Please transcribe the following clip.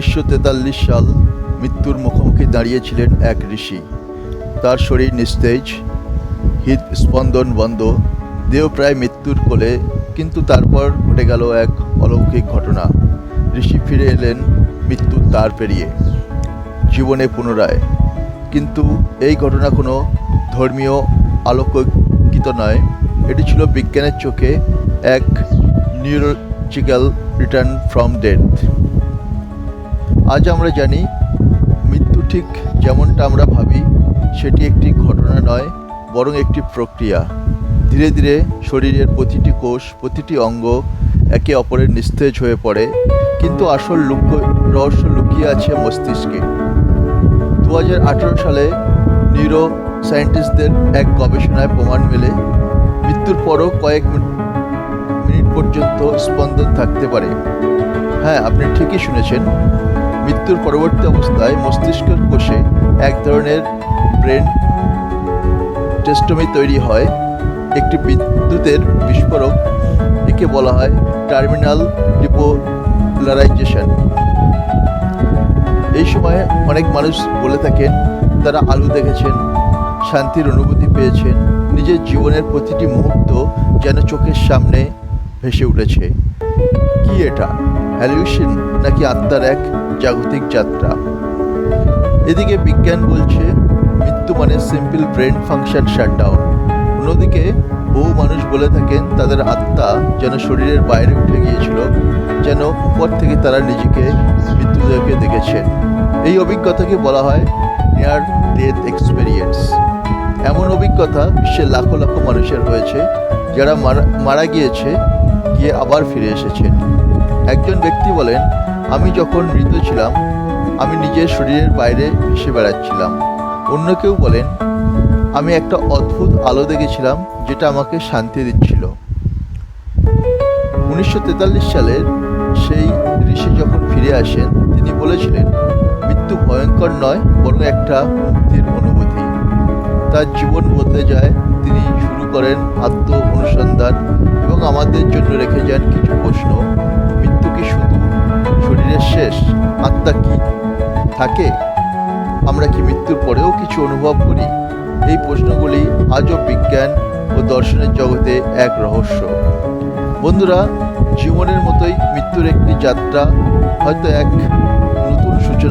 উনিশশো তেতাল্লিশ সাল মৃত্যুর মুখোমুখি দাঁড়িয়েছিলেন এক ঋষি। তার শরীর নিস্তেজ, হৃদ স্পন্দন বন্ধ, দেহ প্রায় মৃত্যুর কোলে, কিন্তু তারপর ঘটে গেল এক অলৌকিক ঘটনা। ঋষি ফিরে এলেন মৃত্যুর দ্বার পেরিয়ে, জীবনে পুনরায়। কিন্তু এই ঘটনা কোনো ধর্মীয় আলোকিত নয়। এটি ছিল বিজ্ঞানের চোখে এক নিউরোলজিক্যাল রিটার্ন ফ্রম ডেথ আজ আমরা জানি, মৃত্যু ঠিক যেমনটা আমরা ভাবি, সেটি একটি ঘটনা নয়, বরং একটি প্রক্রিয়া। ধীরে ধীরে শরীরের প্রতিটি কোষ, প্রতিটি অঙ্গ একে অপরের নিস্তেজ হয়ে পড়ে, কিন্তু আসল লুক্য রহস্য লুকিয়ে আছে মস্তিষ্কে। দু হাজার আঠেরো সালে নিউরো সায়েন্টিস্টদের এক গবেষণায় প্রমাণ মেলে, মৃত্যুর পরও কয়েক মিনিট মিনিট পর্যন্ত স্পন্দন থাকতে পারে। হ্যাঁ আপনি ঠিকই শুনেছেন। মৃত্যুর পরবর্তী অবস্থায় মস্তিষ্কের কোষে এক ধরনের ব্রেন টেস্টমি তৈরি হয়। একটি বিদ্যুতের বিস্ফোরক, একে বলা হয় টার্মিনাল ডিপোলারাইজেশন। এই সময় অনেক মানুষ বলে থাকেন, তারা আলু দেখেছেন, শান্তির অনুভূতি পেয়েছেন, নিজের জীবনের প্রতিটি মুহূর্ত যেন চোখের সামনে ভেসে উঠেছে। কি এটা? হ্যালিউশন নাকি আত্মার এক জাগতিক যাত্রা। এদিকে বিজ্ঞান বলছে, মৃত্যু মানে সিম্পল ব্রেন ফাংশন শাটডাউন অন্যদিকে বহু মানুষ বলে থাকেন, তাদের আত্মা যেন শরীরের বাইরে উঠে গিয়েছিল, যেন উপর থেকে তারা নিজেকে মৃত্যুদেহকে দেখেছেন এই অভিজ্ঞতাকে বলা হয় নিয়ার ডেথ এক্সপেরিয়েন্স এমন অভিজ্ঞতা বিশ্বের লাখো লাখো মানুষের হয়েছে, যারা মারা গিয়েছে, গিয়ে আবার ফিরে এসেছেন। একজন ব্যক্তি বলেন আমি যখন মৃত ছিলাম, আমি নিজের শরীরের বাইরে ভেসে বেড়াচ্ছিলাম। অন্য কেউ বলেন, আমি একটা অদ্ভুত আলো দেখেছিলাম যেটা আমাকে শান্তি দিচ্ছিল। উনিশশো তেতাল্লিশ সালের সেই ঋষি যখন ফিরে আসেন, তিনি বলেছিলেন, মৃত্যু ভয়ঙ্কর নয়, বরং একটা মুক্তির অনুভূতি। তার জীবন বদলে যায়, তিনি শুরু করেন আত্ম অনুসন্ধান এবং আমাদের জন্য রেখে যান কিছু প্রশ্ন। শরীরের শেষ আত্মা কি? থাকে? আমরা কি মৃত্যুর পরেও কিছু অনুভব করি? এই প্রশ্নগুলি আজও বিজ্ঞান ও দর্শনের জগতে এক রহস্য। বন্ধুরা, জীবনের মতোই মৃত্যুর একটি যাত্রা হয়তো এক নতুন সূচনা